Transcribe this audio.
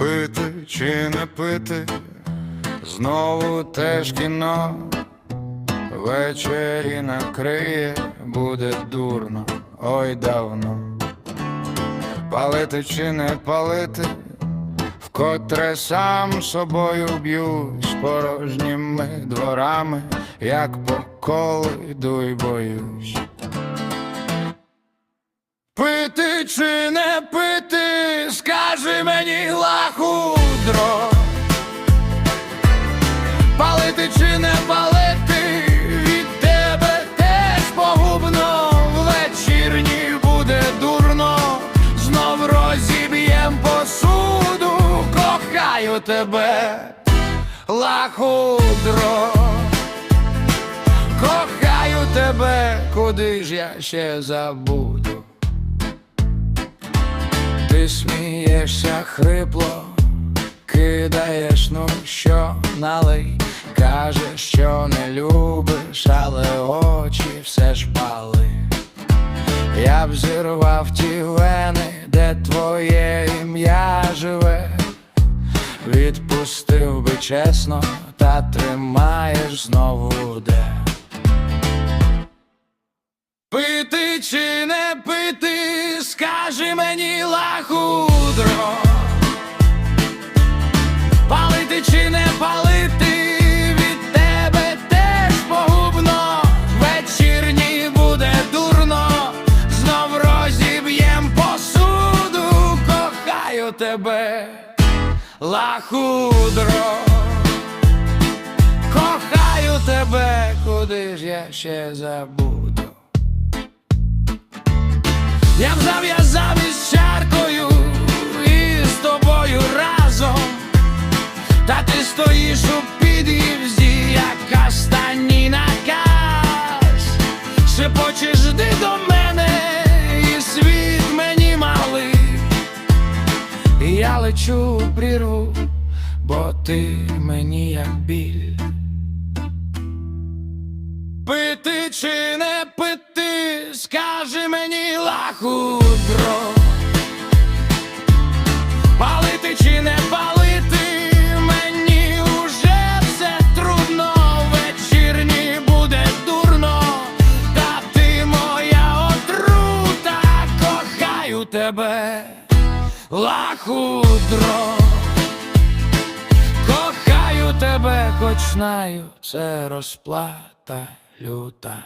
Пити чи не пити, знову теж кіно, ввечері накриє, буде дурно, ой давно. Палити чи не палити, вкотре сам собою б'юсь порожніми дворами, як по колу й боюсь. Пити чи не пити, скажи мені лахудро. Палити чи не палити, від тебе теж погубно, вечірні буде дурно, знов розіб'єм посуду, кохаю тебе, лахудро. Кохаю тебе, куди ж я ще забуду. Смієшся хрипло, кидаєш, ну що налий, кажеш, що не любиш, але очі все ж пали. Я б зірвав ті вени, де твоє ім'я живе. Відпустив би чесно, та тримаєш знову де. Пити чи скажи мені лахудро. Палити чи не палити, від тебе теж погубно, вечірні буде дурно, знов розіб'єм посуду, кохаю тебе, лахудро. Кохаю тебе, куди ж я ще забуду. Я б зав'язав із чаркою і з тобою разом, та ти стоїш у під'їзді, як кастані наказ, шепочеш жди до мене, і світ мені малий, і я лечу в прірву, бо ти мені як біль. Пити чи не пити, скажи мені лахудро. Палити чи не палити, мені уже все трудно, вечірні буде дурно, та ти моя отрута, кохаю тебе, лахудро. Кохаю тебе, хоч знаю, це розплата люта.